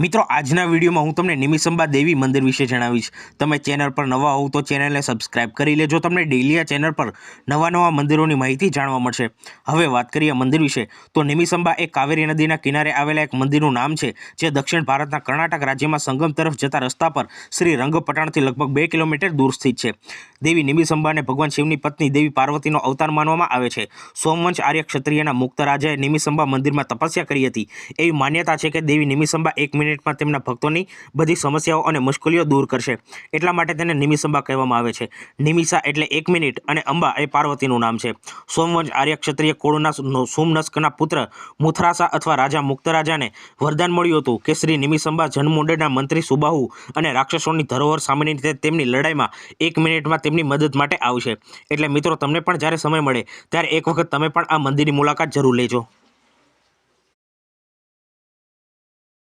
મિત્રો, આજના વિડીયોમાં હું તમને નિમિસંબા દેવી મંદિર વિશે જણાવીશ. તમે ચેનલ પર નવા હોવ તો ચેનલને સબસ્ક્રાઇબ કરી લેજો. તમને ડેલી આ ચેનલ પર નવા નવા મંદિરોની માહિતી જાણવા મળશે. હવે વાત કરીએ મંદિર વિશે. તો નિમિસંબા એ કાવેરી નદીના કિનારે આવેલા એક મંદિરનું નામ છે, જે દક્ષિણ ભારતના કર્ણાટક રાજ્યમાં સંગમ તરફ જતા રસ્તા પર શ્રી રંગપટાણથી લગભગ બે કિલોમીટર દૂર સ્થિત છે. દેવી નિમિસંબાને ભગવાન શિવની પત્ની દેવી પાર્વતીનો અવતાર માનવામાં આવે છે. સોમવંશ આર્ય ક્ષત્રિયના મુક્ત રાજાએ નિમિસંબા મંદિરમાં તપસ્યા કરી હતી. એવી માન્યતા છે કે દેવી નિમિષંબા એક મિનિટમાં તેમના ભક્તોની બધી સમસ્યાઓ અને મુશ્કેલીઓ દૂર કરશે. એટલા માટે તેને નિમિષંબા કહેવામાં આવે છે. નિમિષા એટલે એક મિનિટ અને અંબા એ પાર્વતીનું નામ છે. સોમવંશ આર્ય ક્ષત્રિય કોળના સોમનસ્કના પુત્ર મુથરાસા અથવા રાજા મુક્તરાજાને વરદાન મળ્યું હતું કે શ્રી નિમિષંબા જનમુંડના મંત્રી સુબાહુ અને રાક્ષસોની ધરોહર સામેની રીતે તેમની લડાઈમાં એક મિનિટમાં તેમની મદદ માટે આવશે. એટલે મિત્રો, તમને પણ જ્યારે સમય મળે, ત્યારે એક વખત તમે પણ આ મંદિરની મુલાકાત જરૂર લેજો.